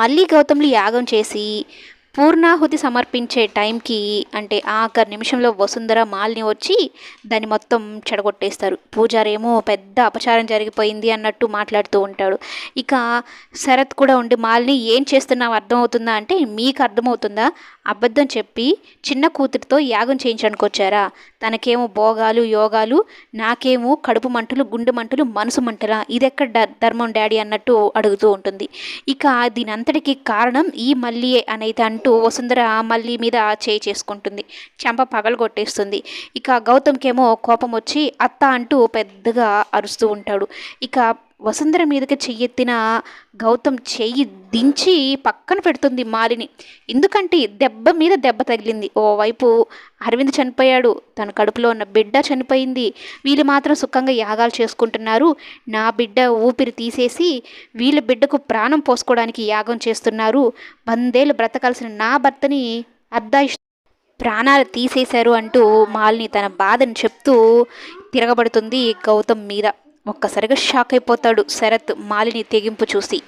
మళ్ళీ గౌతములు యాగం చేసి పూర్ణాహుతి సమర్పించే టైంకి అంటే ఆఖరి నిమిషంలో వసుంధర మాల్ని వచ్చి దాన్ని మొత్తం చెడగొట్టేస్తారు. పూజారేమో పెద్ద అపచారం జరిగిపోయింది అన్నట్టు మాట్లాడుతూ ఉంటాడు. ఇక శరత్ కూడా ఉండి మాల్ని ఏం చేస్తున్నావు? అర్థమవుతుందా? అంటే మీకు అర్థమవుతుందా? అబద్ధం చెప్పి చిన్న కూతురితో యాగం చేయించడానికి వచ్చారా? తనకేమో భోగాలు యోగాలు నాకేమో కడుపు మంటలు గుండె మంటలు మనసు మంటలా ఇదెక్కడ ధర్మం డాడీ? అన్నట్టు అడుగుతూ ఉంటుంది. ఇక దీని అంతటికి కారణం ఈ మల్లియే అనైతే అంటూ వసుంధర మళ్ళీ మీద చేయి చేసుకుంటుంది. చెంప పగలగొట్టేస్తుంది ఇక గౌతమ్కేమో కోపం వచ్చి అత్త అంటూ పెద్దగా అరుస్తూ ఉంటాడు. ఇక వసుంధర మీదకి చెయ్యెత్తిన గౌతమ్ చెయ్యి దించి పక్కన పెడుతుంది మాలిని. ఎందుకంటే దెబ్బ మీద దెబ్బ తగిలింది. ఓవైపు అరవింద్ చనిపోయాడు. తన కడుపులో ఉన్న బిడ్డ చనిపోయింది. వీళ్ళు మాత్రం సుఖంగా యాగాలు చేసుకుంటున్నారు. నా బిడ్డ ఊపిరి తీసేసి వీళ్ళ బిడ్డకు ప్రాణం పోసుకోవడానికి యాగం చేస్తున్నారు. వందేళ్ళు బ్రతకాల్సిన నా భర్తని అర్ధాయుష్ ప్రాణాలు తీసేశారు అంటూ మాలిని తన బాధను చెప్తూ తిరగబడుతుంది గౌతమ్ మీద. ఒక్కసారిగా షాక్ అయిపోతాడు శరత్ మాలిని తెగింపు చూసి.